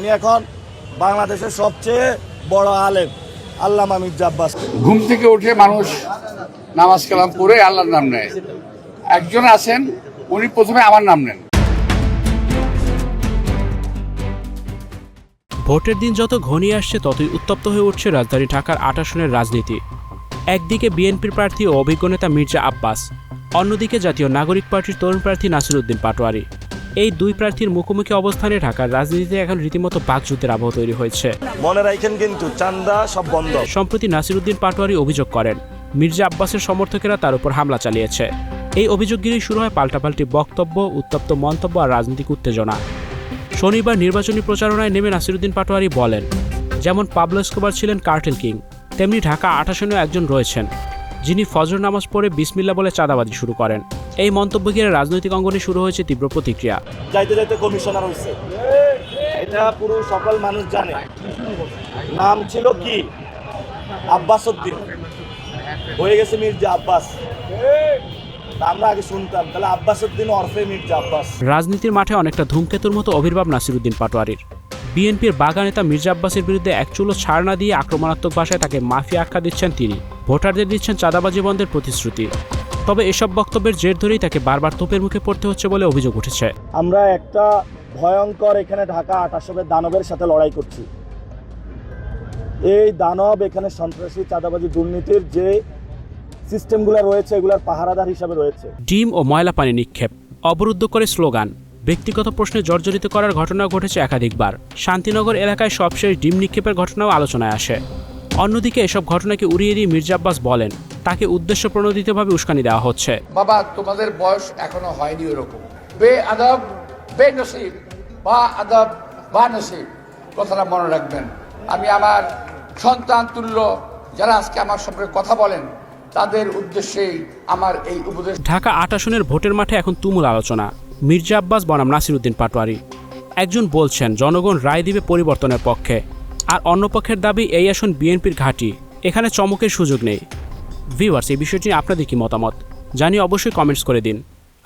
উনি এখন বাংলাদেশের সবচেয়ে বড় আলেম আল্লামা মির্জা আব্বাস। ঘুম থেকে উঠে মানুষ নামাজ কালাম পড়ে আল্লাহর নাম নেয়। একজন আছেন উনি প্রথমে আমার নাম নেন। ভোটের দিন যত ঘনিয়ে আসছে ততই উত্তপ্ত হয়ে উঠছে রাজধানী ঢাকার আট আসনের রাজনীতি। একদিকে বিএনপির প্রার্থী ও অভিজ্ঞ নেতা মির্জা আব্বাস অন্যদিকে জাতীয় নাগরিক পার্টির তরুণ প্রার্থী নাসিরুদ্দিন পাটোয়ারি। এই দুই প্রার্থীর মুখোমুখি অবস্থানে ঢাকার রাজনীতিতে এখন রীতিমতো বাকযুদ্ধের আবহ তৈরি হয়েছে। মনে রাখেন কিন্তু চান্দা সব বন্ধ। সম্প্রতি নাসিরুদ্দিন পাটোয়ারি অভিযোগ করেন মির্জা আব্বাসের সমর্থকেরা তার উপর হামলা চালিয়েছে। এই অভিযোগ ঘিরেই শুরু হয় পাল্টাপাল্টি বক্তব্য উত্তপ্ত মন্তব্য আর রাজনৈতিক উত্তেজনা। শনিবার নির্বাচনী প্রচারণায় নেমে নাসিরুদ্দিন পাটোয়ারি বলেন যেমন পাবলো স্কোবার ছিলেন কার্টেল কিং তেমনি ঢাকা আঠাশনেও একজন রয়েছেন যিনি ফজর নামাজ পড়ে বিসমিল্লা বলে চাঁদাবাজি শুরু করেন। এই মন্তব্য ঘিরে রাজনৈতিক অঙ্গনে শুরু হয়েছে তীব্র প্রতিক্রিয়া। যাইতে যাইতে কমিশনার হয়েছে এটা পুরো সকল মানুষ জানে। নাম ছিল কি? আব্বাস উদ্দিন। হয়ে গেছে মির্জা আব্বাস। আমরা আগে শুনতাম। তাহলে আব্বাস উদ্দিন অরফে মির্জা আব্বাস। রাজনীতির মাঠে অনেকটা ধূমকেতুর মতো আবির্ভাব নাসিরুদ্দিন পাটোয়ারির। বিএনপির বাগা নেতা মির্জা আব্বাসের বিরুদ্ধে এক চুলো ছাড় না দিয়ে আক্রমণাত্মক ভাষায় তাকে মাফিয়া আখ্যা দিচ্ছেন তিনি। ভোটারদের দিচ্ছেন চাঁদাবাজি বন্ধের প্রতিশ্রুতি। তবে এসব বক্তব্যের জের ধরেই তাকে বারবার তোপের মুখে পড়তে হচ্ছে বলে অভিযোগ উঠেছে। আমরা একটা ভয়ঙ্কর এখানে ঢাকা আটাশবের দানবের সাথে লড়াই করছি। এই দানব এখানে সন্ত্রাসী চাঁদাবাজি দুর্নীতির যে সিস্টেমগুলো রয়েছে এগুলার পাহারাদার হিসাবে রয়েছে। ডিম ও ময়লা পানি নিক্ষেপ অবরুদ্ধ করে স্লোগান ব্যক্তিগত প্রশ্নে জর্জরিত করার ঘটনা ঘটেছে একাধিকবার। শান্তিনগর এলাকায় সবশেষ ডিম নিক্ষেপের ঘটনাও আলোচনায় আসে। অন্যদিকে এসব ঘটনাকে উড়িয়ে দিয়ে মির্জা আব্বাস বলেন তাকে উদ্দেশ্য প্রণোদিতভাবে উস্কানি দেওয়া হচ্ছে। বাবা তোমাদের বয়স এখনও হয়নি ওরকম। বে আদব বে নসিব বা আদব বা নসিব কথাটা মনে রাখবেন। আমি আমার সন্তান তুল্য যারা আজকে আমার সম্পর্কে কথা বলেন তাদের উদ্দেশ্যেই আমার এই উপদেশ। ঢাকা আট আসনের ভোটের মাঠে এখন তুমুল আলোচনা। মির্জা আব্বাস বনাম নাসিরুদ্দিন পাটোয়ারি। একজন বলছেন জনগণ রায় দিবে পরিবর্তনের পক্ষে। আর অন্য পক্ষের দাবি এই আসন বিএনপির ঘাঁটি। এখানে চমকের সুযোগ নেই। ভিউয়ার্স এই বিষয়টি আপনাদের কি মতামত? জানিয়ে অবশ্যই কমেন্টস করে দিন।